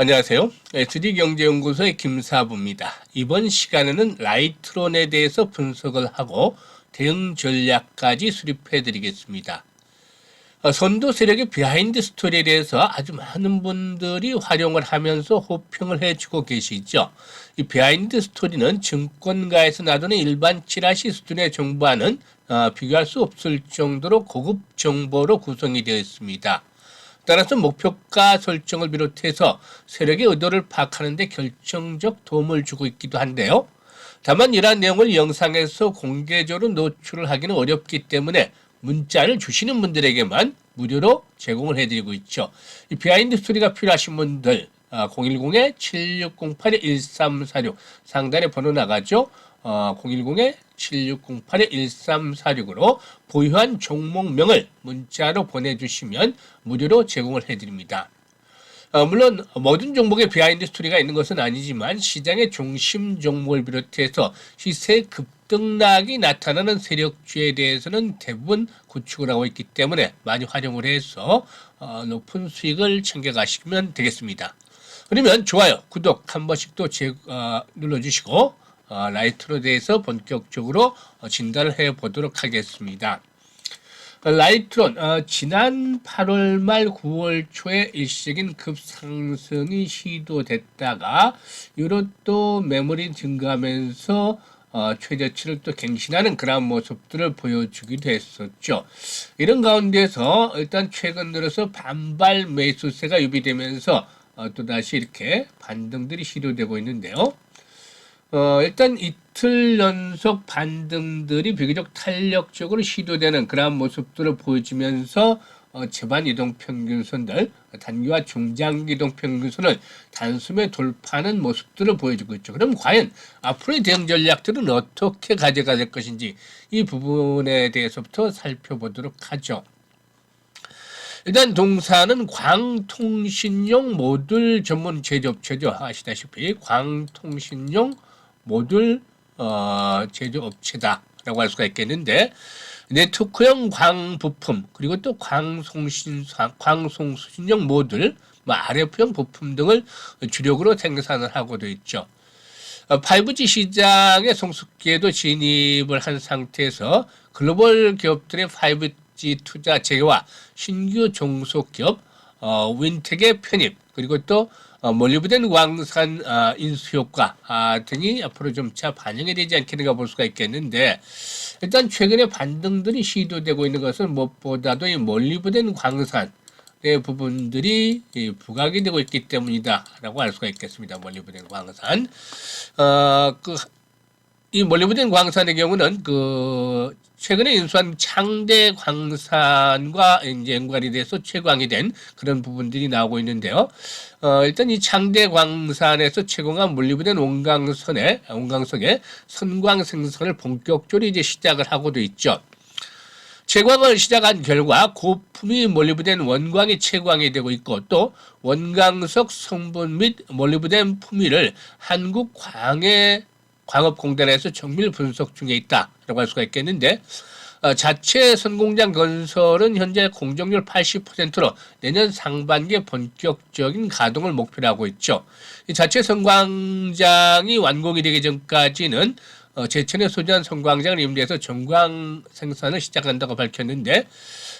안녕하세요. SD경제연구소의 김사부입니다. 이번 시간에는 라이트론에 대해서 분석을 하고 대응 전략까지 수립해 드리겠습니다. 어, 선도 세력의 비하인드 스토리에 대해서 아주 많은 분들이 활용을 하면서 호평을 해주고 계시죠. 이 비하인드 스토리는 증권가에서 나도는 일반 찌라시 수준의 정보와는 어, 비교할 수 없을 정도로 고급 정보로 구성이 되어 있습니다. 따라서 목표가 설정을 비롯해서 세력의 의도를 파악하는 데 결정적 도움을 주고 있기도 한데요. 다만 이러한 내용을 영상에서 공개적으로 노출을 하기는 어렵기 때문에 문자를 주시는 분들에게만 무료로 제공을 해드리고 있죠. 이 비하인드 스토리가 필요하신 분들 010-7608-1346 상단에 번호 나가죠. 어, 010-7608-1346으로 보유한 종목명을 문자로 보내주시면 무료로 제공을 해드립니다. 어, 물론 모든 종목에 비하인드 스토리가 있는 것은 아니지만 시장의 중심 종목을 비롯해서 시세 급등락이 나타나는 세력주에 대해서는 대부분 구축을 하고 있기 때문에 많이 활용을 해서 어, 높은 수익을 챙겨가시면 되겠습니다. 그러면 좋아요, 구독 한 번씩 또 제, 어, 눌러주시고 어, 라이트로 대해서 본격적으로 어, 진단을 해 보도록 하겠습니다. 어, 라이트론 어, 지난 8월 말 9월 초에 일시적인 급상승이 시도됐다가 이로 또 매물이 증가하면서 어, 최저치를 또 갱신하는 그런 모습들을 보여주기도 했었죠. 이런 가운데서 일단 최근 들어서 반발 매수세가 유비되면서 어, 또다시 이렇게 반등들이 시도되고 있는데요. 어, 일단 이틀 연속 반등들이 비교적 탄력적으로 시도되는 그러한 모습들을 보여주면서 어, 제반 이동 평균선들, 단기와 중장기 이동 평균선을 단숨에 돌파하는 모습들을 보여주고 있죠. 그럼 과연 앞으로의 대응 전략들은 어떻게 가져가 될 것인지 이 부분에 대해서부터 살펴보도록 하죠. 일단 동사는 광통신용 모듈 전문 제조업체죠. 아시다시피 광통신용 모듈 어, 제조업체다라고 할 수가 있겠는데 네트워크형 광 부품 그리고 또 광송신 광송수신용 모듈, 뭐 RF형 부품 등을 주력으로 생산을 하고 돼 있죠. 5G 시장의 성숙기에도 진입을 한 상태에서 글로벌 기업들의 5G 투자 재개와 신규 종속기업 어, 윈텍의 편입 그리고 또 어, 몰리브덴 광산 어, 인수 효과 아, 등이 앞으로 점차 반영이 되지 않겠는가 볼 수가 있겠는데 일단 최근에 반등들이 시도되고 있는 것은 무엇보다도 이 몰리브덴 광산 의 부분들이 이 부각이 되고 있기 때문이다라고 할 수가 있겠습니다. 몰리브덴 광산 어, 그, 이 몰리브덴 광산의 경우는 그 최근에 인수한 창대 광산과 이제 연관이 돼서 채광이 된 그런 부분들이 나오고 있는데요. 어, 일단 이 창대 광산에서 채광한 물리부된 원광선에 원광석에 선광 생성을 본격적으로 이제 시작을 하고도 있죠. 채광을 시작한 결과 고품이 몰리브된 원광이 채광이 되고 있고 또 원광석 성분 및 몰리브덴 품위를 한국 광해 광업공단에서 정밀 분석 중에 있다라고 할 수가 있겠는데 어, 자체 선공장 건설은 현재 공정률 80%로 내년 상반기에 본격적인 가동을 목표로 하고 있죠. 이 자체 선광장이 완공이 되기 전까지는 어, 제천에 소재한 선광장을 임대해서 전광 생산을 시작한다고 밝혔는데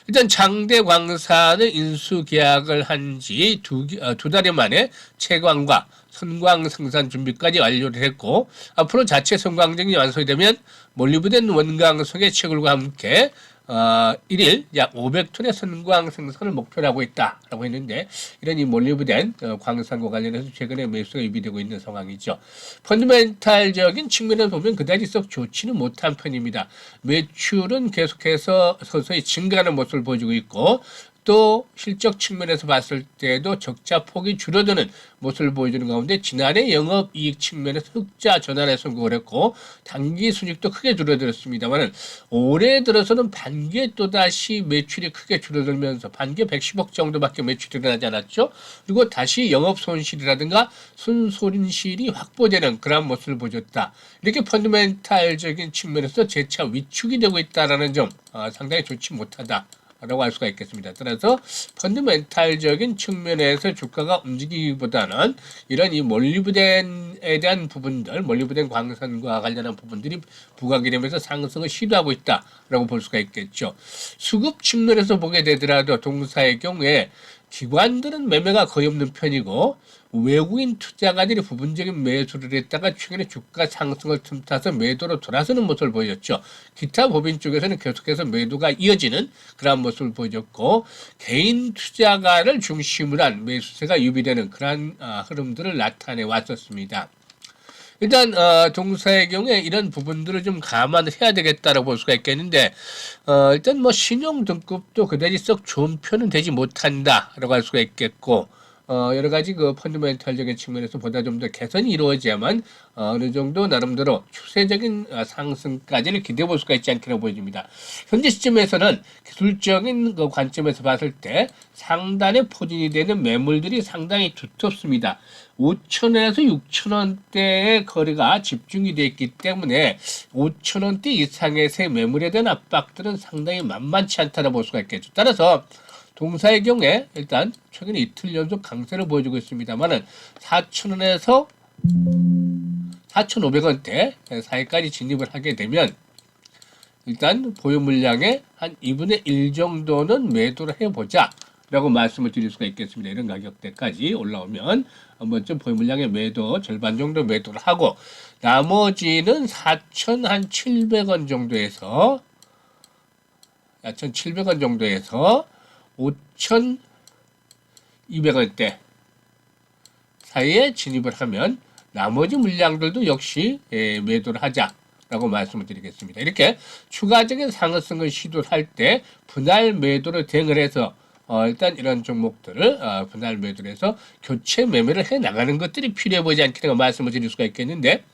일단 장대 광산은 인수 계약을 한 지두 어, 두 달여 만에 채광과 선광 생산 준비까지 완료를 했고 앞으로 자체 선광장이 완성이 되면 몰리브덴 원광석의 채굴과 함께 어, 1일 약 500톤의 선광 생산을 목표로 하고 있다라고 했는데 이런 이 몰리브덴 어, 광산과 관련해서 최근에 매수가 유비되고 있는 상황이죠. 펀드멘탈적인 측면을 보면 그다지 썩 좋지는 못한 편입니다. 매출은 계속해서 서서히 증가하는 모습을 보여주고 있고 또 실적 측면에서 봤을 때도 적자 폭이 줄어드는 모습을 보여주는 가운데 지난해 영업 이익 측면에서 흑자 전환에 성공을 했고 단기 순익도 크게 줄어들었습니다만 올해 들어서는 반기에 또다시 매출이 크게 줄어들면서 반기에 110억 정도밖에 매출이 일어나지 않았죠. 그리고 다시 영업 손실이라든가 순손실이 확보되는 그런 모습을 보여줬다. 이렇게 펀드멘탈적인 측면에서 재차 위축이 되고 있다라는 점 어, 상당히 좋지 못하다. 라고 할 수가 있겠습니다. 따라서 펀드멘탈적인 측면에서 주가가 움직이기보다는 이런 이 몰리브덴에 대한 부분들, 몰리브덴 광산과 관련한 부분들이 부각이 되면서 상승을 시도하고 있다라고 볼 수가 있겠죠. 수급 측면에서 보게 되더라도 동사의 경우에 기관들은 매매가 거의 없는 편이고 외국인 투자가들이 부분적인 매수를 했다가 최근에 주가 상승을 틈타서 매도로 돌아서는 모습을 보였죠. 기타 법인 쪽에서는 계속해서 매도가 이어지는 그러한 모습을 보여줬고 개인 투자가를 중심으로 한 매수세가 유비되는 그러한 아, 흐름들을 나타내 왔었습니다. 일단 어, 동사의 경우에 이런 부분들을 좀 감안을 해야 되겠다라고 볼 수가 있겠는데 어, 일단 뭐 신용 등급도 그다지 썩 좋은 표는 되지 못한다라고 할 수가 있겠고 어, 여러 가지 그 펀드멘탈적인 측면에서 보다 좀 더 개선이 이루어져야만 어, 어느 정도 나름대로 추세적인 어, 상승까지는 기대해 볼 수가 있지 않겠나 보여집니다. 현재 시점에서는 기술적인 그 관점에서 봤을 때 상단에 포진이 되는 매물들이 상당히 두텁습니다. 5천원에서 6천원대의 거래가 집중이 있기 때문에 5천원대 이상에서의 매물에 대한 압박들은 상당히 만만치 않다고 볼 수가 있겠죠. 따라서 동사의 경우에 일단 최근 이틀 연속 강세를 보여주고 있습니다만은 4,000원에서 4,500원대 사이까지 진입을 하게 되면 일단 보유 물량의 한 2분의 1 정도는 매도를 해보자. 라고 말씀을 드릴 수가 있겠습니다. 이런 가격대까지 올라오면 한 번쯤 보유 물량의 매도 절반 정도 매도를 하고 나머지는 4,700원 정도에서 4,700원 정도에서 5,200원대 사이에 진입을 하면 나머지 물량들도 역시 예, 매도를 하자 라고 말씀을 드리겠습니다. 이렇게 추가적인 상승을 시도할 때 분할 매도를 대응을 해서 어, 일단 이런 종목들을 어, 분할 매도를 해서 교체 매매를 해 나가는 것들이 필요해 보이지 않겠는가 말씀을 드릴 수가 있겠는데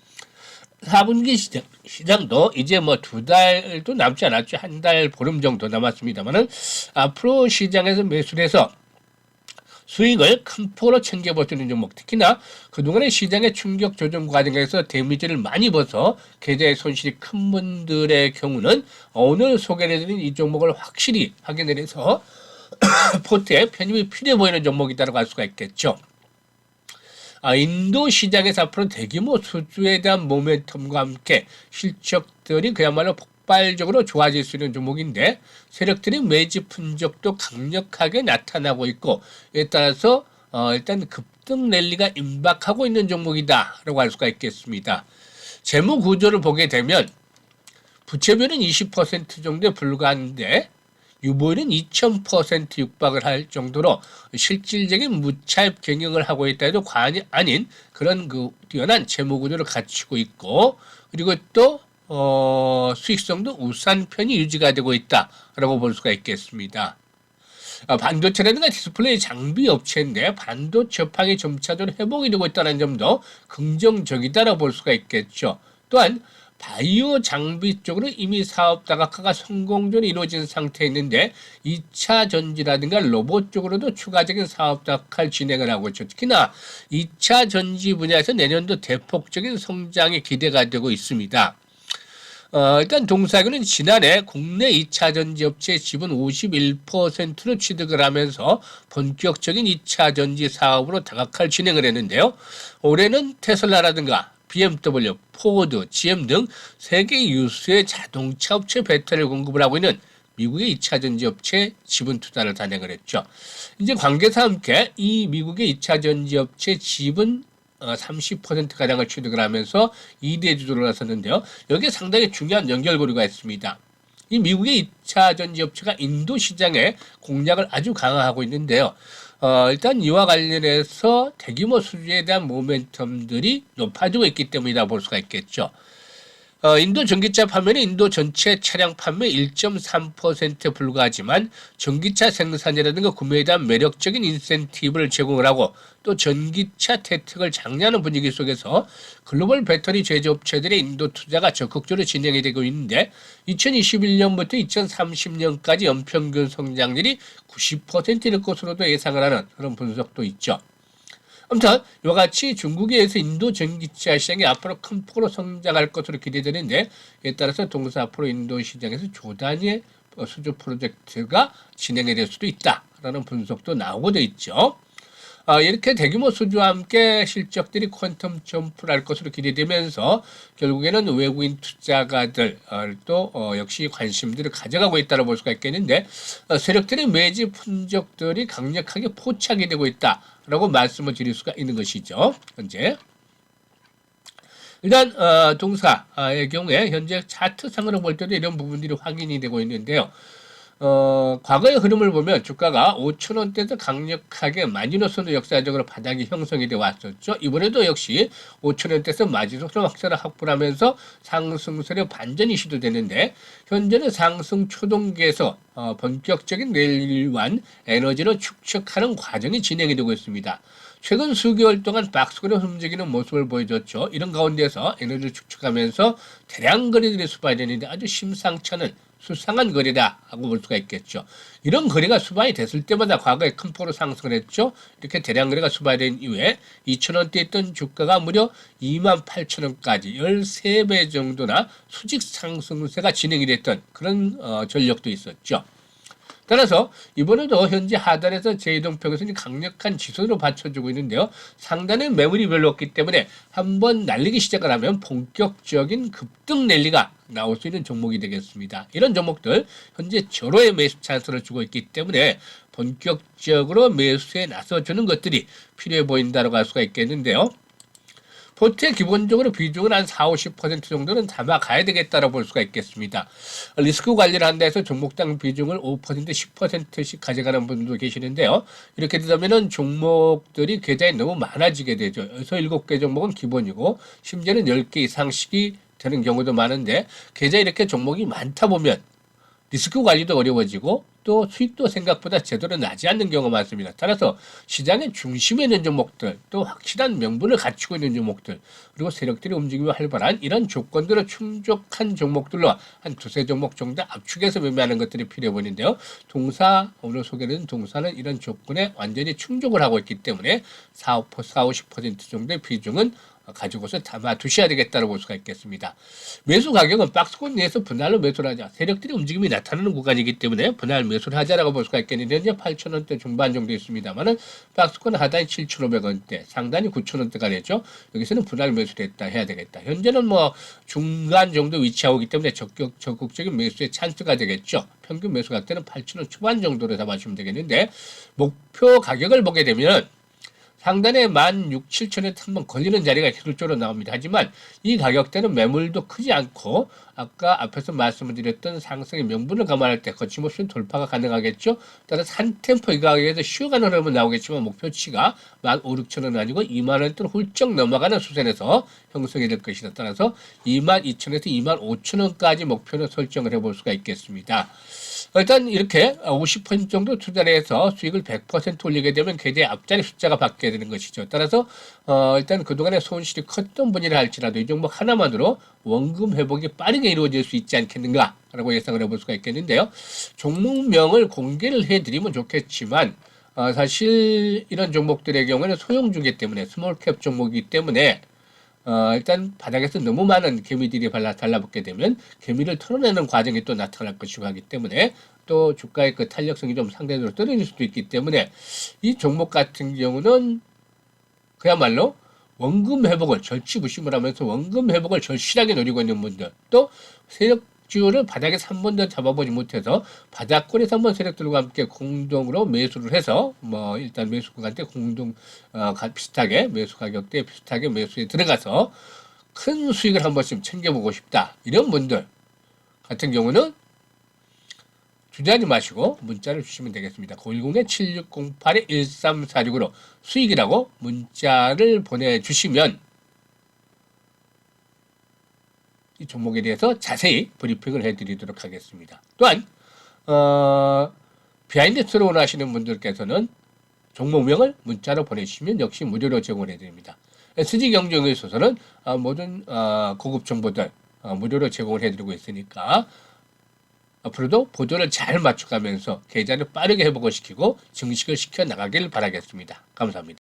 4분기 시장, 시장도 이제 뭐 두 달도 남지 않았죠. 한 달 보름 정도 남았습니다만은 앞으로 시장에서 매수를 해서 수익을 큰 폭으로 챙겨볼 수 있는 종목 특히나 그동안의 시장의 충격 조정 과정에서 데미지를 많이 봐서 계좌의 손실이 큰 분들의 경우는 오늘 소개해드린 이 종목을 확실히 확인을 해서 포트에 편입이 필요해 보이는 종목이다라고 할 수가 있겠죠. 아, 인도 시장에서 앞으로 대규모 수주에 대한 모멘텀과 함께 실적들이 그야말로 폭발적으로 좋아질 수 있는 종목인데 세력들의 매집 흔적도 강력하게 나타나고 있고 이에 따라서 어, 일단 급등 랠리가 임박하고 있는 종목이다라고 할 수가 있겠습니다. 재무 구조를 보게 되면 부채비율은 20% 정도에 불과한데 유보율은 2000% 육박을 할 정도로 실질적인 무차입 경영을 하고 있다 해도 과언이 아닌 그런 그 뛰어난 재무 구조를 갖추고 있고 그리고 또 어, 수익성도 우수한 편이 유지가 되고 있다라고 볼 수가 있겠습니다. 아, 반도체라든가 디스플레이 장비 업체인데 반도체 업황이 점차적으로 회복이 되고 있다는 점도 긍정적이다라고 볼 수가 있겠죠. 또한 바이오 장비 쪽으로 이미 사업 다각화가 성공적으로 이루어진 상태에 있는데 2차 전지라든가 로봇 쪽으로도 추가적인 사업 다각화를 진행을 하고 있죠. 특히나 2차 전지 분야에서 내년도 대폭적인 성장이 기대가 되고 있습니다. 어, 일단 동사교는 지난해 국내 2차 전지 업체 지분 51%를 취득을 하면서 본격적인 2차 전지 사업으로 다각화를 진행을 했는데요. 올해는 테슬라라든가 BMW, 포드, GM 등 세계 유수의 자동차 업체 배터리를 공급을 하고 있는 미국의 2차 전지 업체 지분 투자를 단행을 했죠. 이제 관계사와 함께 이 미국의 2차 전지 업체 지분 30%가량을 취득을 하면서 2대 주도를 나섰는데요. 여기에 상당히 중요한 연결고리가 있습니다. 이 미국의 2차 전지 업체가 인도 시장에 공략을 아주 강화하고 있는데요. 어, 일단 이와 관련해서 대규모 수주에 대한 모멘텀들이 높아지고 있기 때문이다 볼 수가 있겠죠. 어, 인도 전기차 판매는 인도 전체 차량 판매 1.3%에 불과하지만 전기차 생산이라든가 구매에 대한 매력적인 인센티브를 제공을 하고 또 전기차 혜택을 장려하는 분위기 속에서 글로벌 배터리 제조업체들의 인도 투자가 적극적으로 진행이 되고 있는데 2021년부터 2030년까지 연평균 성장률이 90%일 것으로도 예상을 하는 그런 분석도 있죠. 아무튼 이와 같이 중국에서 인도 전기차 시장이 앞으로 큰 폭으로 성장할 것으로 기대되는데 이에 따라서 동사 앞으로 인도 시장에서 조단위의 어, 수주 프로젝트가 진행이 될 수도 있다라는 분석도 나오고 돼 있죠. 아, 이렇게 대규모 수주와 함께 실적들이 퀀텀 점프를 할 것으로 기대되면서 결국에는 외국인 투자가들 어, 또 어, 역시 관심들을 가져가고 있다고 볼 수가 있겠는데 어, 세력들의 매집 흔적들이 강력하게 포착이 되고 있다라고 말씀을 드릴 수가 있는 것이죠. 현재. 일단 어, 동사의 경우에 현재 차트상으로 볼 때도 이런 부분들이 확인이 되고 있는데요. 어, 과거의 흐름을 보면 주가가 5천 원대에서 강력하게 마지노선으로 역사적으로 바닥이 형성이 되어 왔었죠. 이번에도 역시 5천 원대에서 마지노선 확산을 확보하면서 상승세로 반전이 시도되는데 현재는 상승 초동기에서 어, 본격적인 내일완 에너지를 축적하는 과정이 진행이 되고 있습니다. 최근 수개월 동안 박스권을 움직이는 모습을 보여줬죠. 이런 가운데서 에너지를 축적하면서 대량 거래들이 수반되는데 아주 심상찮은 수상한 거래다라고 볼 수가 있겠죠. 이런 거래가 수반이 됐을 때마다 과거에 큰 폭으로 상승을 했죠. 이렇게 대량 거래가 수반된 이후에 2천원대 있던 주가가 무려 2만 8천원까지 13배 정도나 수직 상승세가 진행이 됐던 그런 어, 전력도 있었죠. 따라서 이번에도 현재 하단에서 제2동평선이 강력한 지선으로 받쳐주고 있는데요. 상단에 매물이 별로 없기 때문에 한번 날리기 시작을 하면 본격적인 급등 랠리가 나올 수 있는 종목이 되겠습니다. 이런 종목들 현재 절호의 매수 찬스를 주고 있기 때문에 본격적으로 매수에 나서주는 것들이 필요해 보인다고 할 수가 있겠는데요. 보트에 기본적으로 비중은 한 4, 50% 정도는 담아가야 되겠다고 볼 수가 있겠습니다. 리스크 관리를 한다 해서 종목당 비중을 5%, 10%씩 가져가는 분도 계시는데요. 이렇게 되면은 종목들이 계좌에 너무 많아지게 되죠. 그래서 7개 종목은 기본이고 심지어는 10개 이상씩이 되는 경우도 많은데 계좌에 이렇게 종목이 많다 보면 리스크 관리도 어려워지고 또 수익도 생각보다 제대로 나지 않는 경우가 많습니다. 따라서 시장의 중심에 있는 종목들, 또 확실한 명분을 갖추고 있는 종목들, 그리고 세력들이 움직이며 활발한 이런 조건들을 충족한 종목들로 한 두세 종목 정도 압축해서 매매하는 것들이 필요해 보이는데요. 동사, 오늘 소개된 동사는 이런 조건에 완전히 충족을 하고 있기 때문에 4, 5, 4, 50% 정도의 비중은 가지고서 담아 두셔야 되겠다고 볼 수가 있겠습니다. 매수 가격은 박스권 내에서 분할로 매수를 하자. 세력들이 움직임이 나타나는 구간이기 때문에 분할 매수를 하자라고 볼 수가 있겠는데 현재 8,000원대 중반 정도 있습니다만은 박스권 하단이 7,500원대, 상단이 9,000원대가 되죠. 여기서는 분할 매수를 했다 해야 되겠다. 현재는 뭐 중간 정도 위치하고 있기 때문에 적극, 적극적인 매수의 찬스가 되겠죠. 평균 매수 가격대는 8,000원 초반 정도로 잡아주면 되겠는데 목표 가격을 보게 되면 상단에 만 6, 7천에 한번 걸리는 자리가 기술적으로 나옵니다. 하지만 이 가격대는 매물도 크지 않고 아까 앞에서 말씀을 드렸던 상승의 명분을 감안할 때 거침없이 돌파가 가능하겠죠. 따라서 한 템포 이 가격에서 쉬어가는 흐름은 나오겠지만 목표치가 만 5, 6천 원 아니고 2만 원대로 훌쩍 넘어가는 수준에서 형성이 될 것이다. 따라서 2만 2천에서 2만 5천 원까지 목표를 설정을 해볼 수가 있겠습니다. 일단 이렇게 50% 정도 투자를 해서 수익을 100% 올리게 되면 계좌의 앞자리 숫자가 바뀌게 되는 것이죠. 따라서 어 일단 그동안에 손실이 컸던 분이라 할지라도 이 종목 하나만으로 원금 회복이 빠르게 이루어질 수 있지 않겠는가라고 예상을 해볼 수가 있겠는데요. 종목명을 공개를 해드리면 좋겠지만 어 사실 이런 종목들의 경우에는 소형주기 때문에 스몰캡 종목이기 때문에 어, 일단 바닥에서 너무 많은 개미들이 발라 달라붙게 되면 개미를 털어내는 과정이 또 나타날 것이고 하기 때문에 또 주가의 그 탄력성이 좀 상대적으로 떨어질 수도 있기 때문에 이 종목 같은 경우는 그야말로 원금 회복을 절치부심을 하면서 원금 회복을 절실하게 노리고 있는 분들 또 세력 주를 바닥에서 한 번도 잡아보지 못해서 바닥권에서 한번 세력들과 함께 공동으로 매수를 해서 뭐 일단 매수 구간대 공동 어, 가- 비슷하게 매수 가격대 비슷하게 매수에 들어가서 큰 수익을 한 번씩 챙겨보고 싶다. 이런 분들 같은 경우는 주저하지 마시고 문자를 주시면 되겠습니다. 010-7608-1346으로 수익이라고 문자를 보내주시면 이 종목에 대해서 자세히 브리핑을 해드리도록 하겠습니다. 또한 어, 비하인드 스토리 원하시는 분들께서는 종목명을 문자로 보내주시면 역시 무료로 제공해 드립니다. SG 경쟁에 있어서는 어, 모든 어, 고급 정보들 어, 무료로 제공을 해드리고 있으니까 앞으로도 보조를 잘 맞춰가면서 계좌를 빠르게 회복을 시키고 증식을 시켜 나가길 바라겠습니다. 감사합니다.